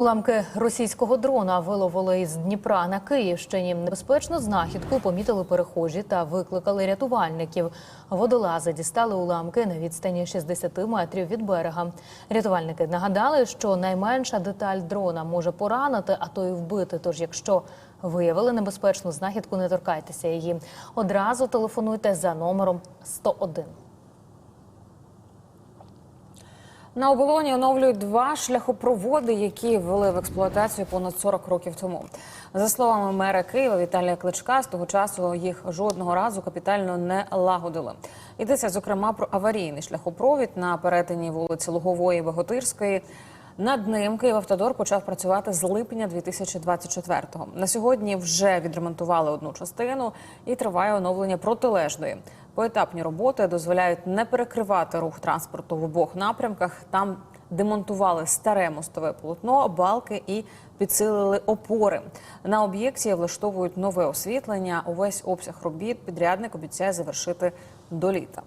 Уламки російського дрона виловили із Дніпра на Київщині. Небезпечну знахідку помітили перехожі та викликали рятувальників. Водолази дістали уламки на відстані 60 метрів від берега. Рятувальники нагадали, що найменша деталь дрона може поранити, а то й вбити. Тож, якщо виявили небезпечну знахідку, не торкайтеся її. Одразу телефонуйте за номером 101. На оболоні оновлюють два шляхопроводи, які ввели в експлуатацію понад 40 років тому. За словами мера Києва Віталія Кличка, з того часу їх жодного разу капітально не лагодили. Йдеться зокрема про аварійний шляхопровід на перетині вулиці Лугової і Богатирської. Над ним Київавтодор почав працювати з липня 2024-го. На сьогодні вже відремонтували одну частину і триває оновлення протилежної. Поетапні роботи дозволяють не перекривати рух транспорту в обох напрямках. Там демонтували старе мостове полотно, балки і підсилили опори. На об'єкті влаштовують нове освітлення. Увесь обсяг робіт підрядник обіцяє завершити до літа.